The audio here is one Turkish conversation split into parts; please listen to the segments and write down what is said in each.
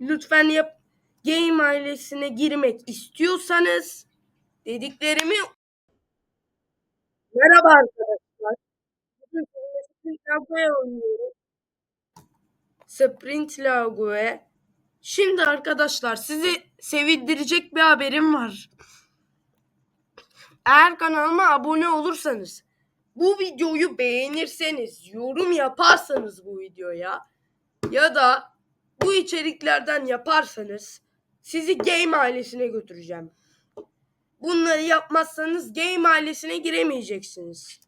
lütfen yap game ailesine girmek istiyorsanız dediklerimi Merhaba arkadaşlar. Bugün Sprint Lago'ya oynuyorum. Sprint Lago'ya. Şimdi arkadaşlar sizi sevindirecek bir haberim var. Eğer kanalıma abone olursanız, bu videoyu beğenirseniz, yorum yaparsanız bu videoya ya da bu içeriklerden yaparsanız sizi Game ailesine götüreceğim. Bunları yapmazsanız Game ailesine giremeyeceksiniz.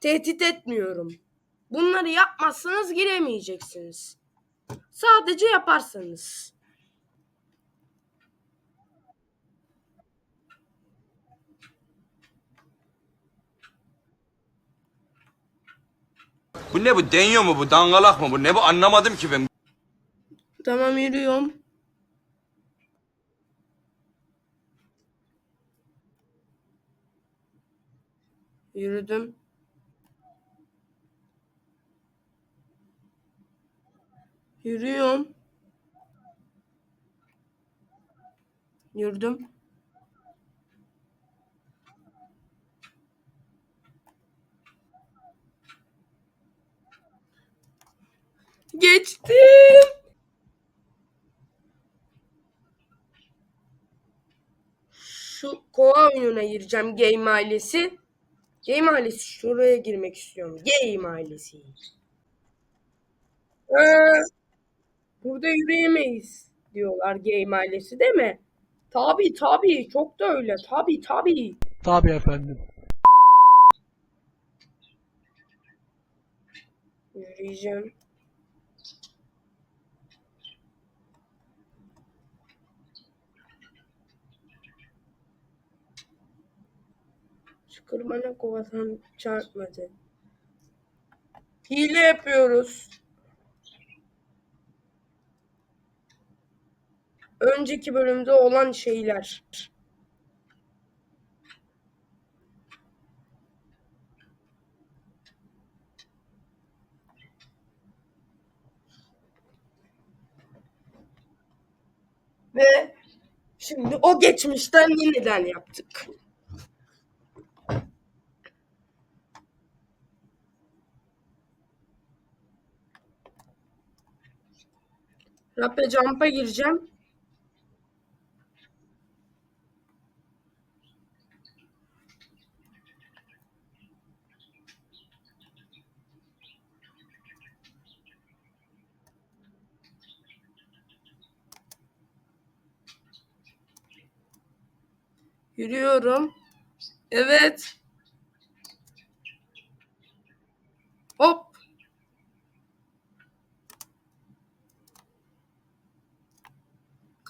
Tehdit etmiyorum. Bunları yapmazsanız giremeyeceksiniz. Sadece yaparsanız. Bu ne bu deniyor mu bu dangalak mı bu ne bu anlamadım ki ben. Tamam yürüyorum. Yürüdüm. Yürüyorum. Yürüdüm. Geçtim. Şu kova oyununa gireceğim Game ailesi. Game ailesi şuraya girmek istiyorum. Game ailesi. Ee, burada yürüyemeyiz diyorlar Game ailesi değil mi? Tabi tabi çok da öyle tabi tabi. Tabii efendim. Yürüyeceğim. Kırmana kovadan çarpmadı. Hile yapıyoruz. Önceki bölümde olan şeyler. Ve şimdi o geçmişten yeniden yaptık. Rappe Jump'a gireceğim. Yürüyorum. Evet. Hop.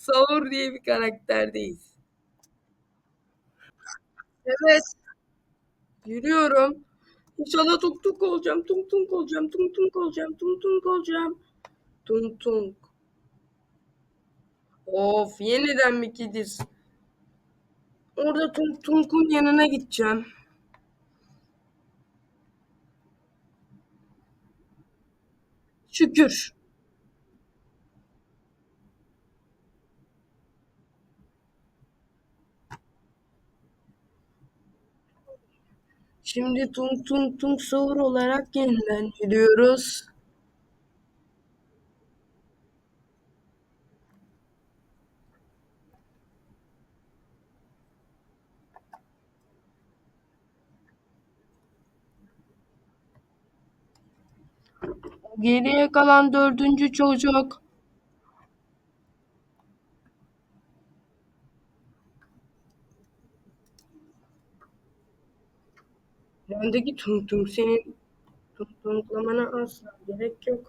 Savur diye bir karakterdeyiz. Evet. Yürüyorum. İnşallah tunk tunk olacağım. Tunk tunk olacağım. Tunk tunk olacağım. Tunk tunk olacağım. Tunk tunk. Of yeniden mi gidiş? Orada tunk tunkun yanına gideceğim. Şükür. Şimdi tung tung tung sahur olarak yeniden yürüyoruz. Geriye kalan dördüncü çocuk. Bendeki tung tung senin tung tunglamana asla gerek yok.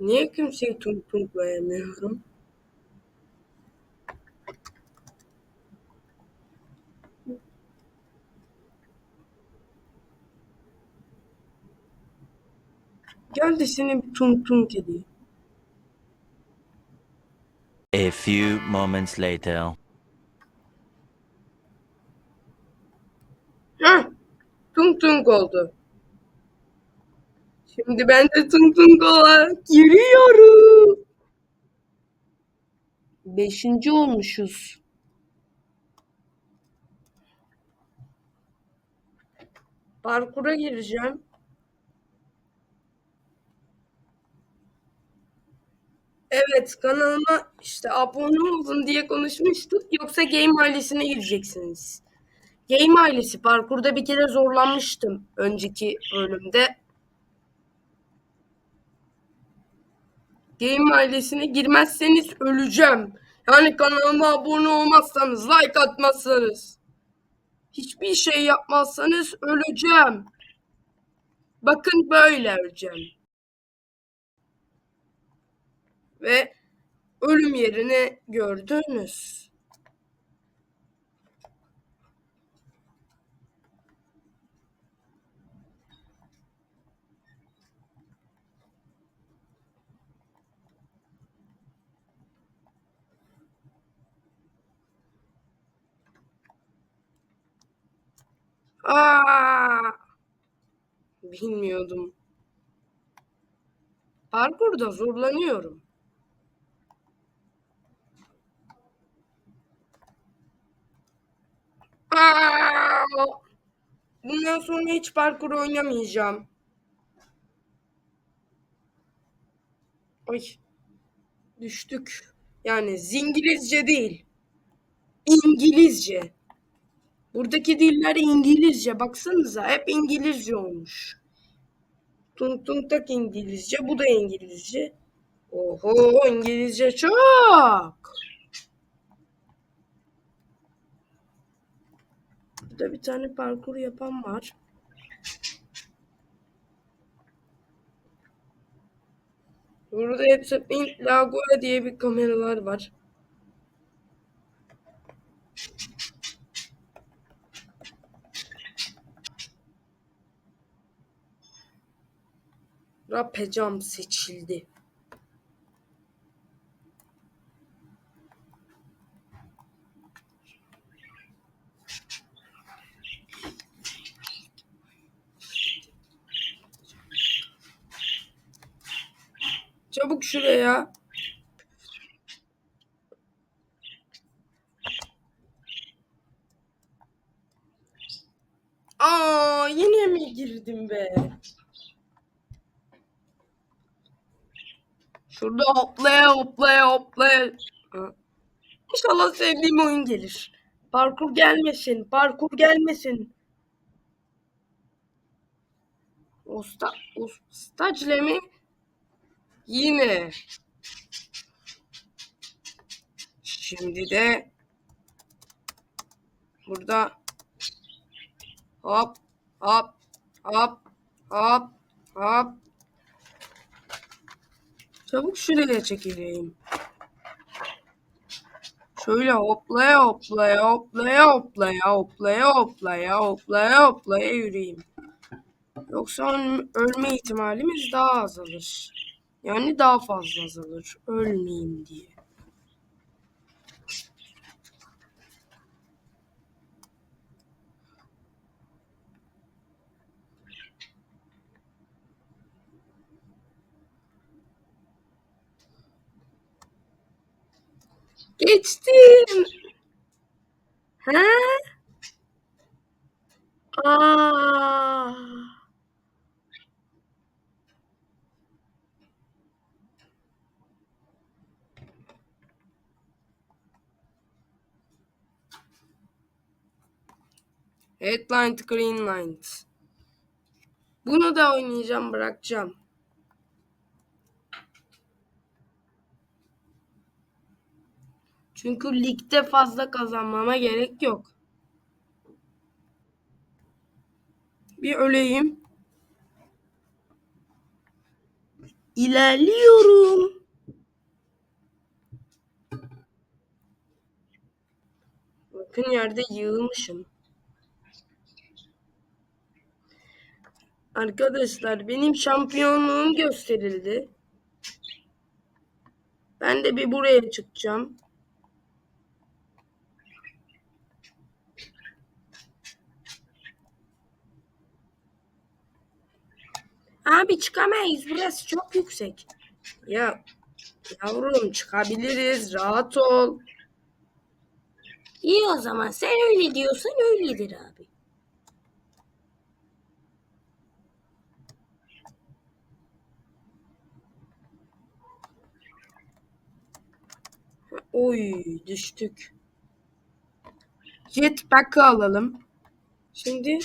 Niye kimseyi tung tunglayamıyorum? Gel de seni bir tung tung edeyim. A few moments later. Heh, tung tung oldu. Şimdi ben de tung tung olarak giriyorum. Beşinci olmuşuz. Parkura gireceğim. Evet kanalıma işte abone olun diye konuşmuştuk. Yoksa game ailesine gireceksiniz. Game ailesi parkurda bir kere zorlanmıştım önceki bölümde. Game ailesine girmezseniz öleceğim. Yani kanalıma abone olmazsanız, like atmazsanız, hiçbir şey yapmazsanız öleceğim. Bakın böyle öleceğim. Ve ölüm yerini gördünüz. Aa! Bilmiyordum. Parkurda zorlanıyorum. Aa! Bundan sonra hiç parkur oynamayacağım. Ay. Düştük. Yani zingilizce değil. İngilizce. Buradaki diller İngilizce. Baksanıza hep İngilizce olmuş. Tung tung tak İngilizce. Bu da İngilizce. Oho İngilizce çok. Burada bir tane parkur yapan var. Burada hepsi Lagoa diye bir kameralar var. Rapecam seçildi. Çabuk şuraya. Aa yine mi girdim be? Şurada hoplaya hoplaya hoplaya. İnşallah sevdiğim oyun gelir. Parkur gelmesin, parkur gelmesin. Usta, ustacle mi? Yine. Şimdi de burada hop hop hop hop hop Çabuk şuraya çekileyim. Şöyle hoplaya hoplaya hoplaya hoplaya hoplaya hoplaya hoplaya hoplaya yürüyeyim. Yoksa öl- ölme ihtimalimiz daha azalır. Yani daha fazla azalır. Ölmeyeyim diye. Geçtim. Ha? Aa. Headline to Green Lines. Bunu da oynayacağım, bırakacağım. Çünkü ligde fazla kazanmama gerek yok. Bir öleyim. İlerliyorum. Bakın yerde yığılmışım. Arkadaşlar benim şampiyonluğum gösterildi. Ben de bir buraya çıkacağım. Abi çıkamayız. Burası çok yüksek. Ya yavrum çıkabiliriz. Rahat ol. İyi o zaman. Sen öyle diyorsan öyledir abi. Oy düştük. Jetpack'ı alalım. Şimdi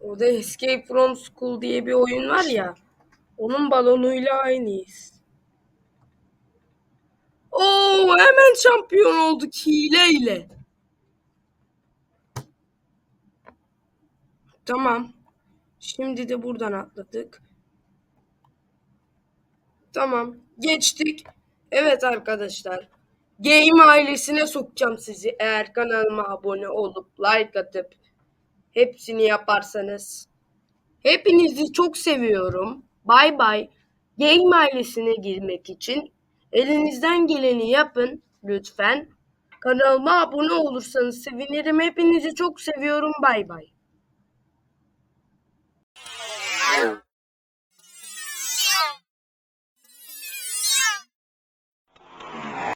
Orada Escape from School diye bir oyun var ya. Onun balonuyla aynıyız. Oo hemen şampiyon olduk hileyle. Tamam. Şimdi de buradan atladık. Tamam. Geçtik. Evet arkadaşlar. Game ailesine sokacağım sizi. Eğer kanalıma abone olup like atıp hepsini yaparsanız. Hepinizi çok seviyorum. Bay bay. Game ailesine girmek için elinizden geleni yapın lütfen. Kanalıma abone olursanız sevinirim. Hepinizi çok seviyorum. Bay bay.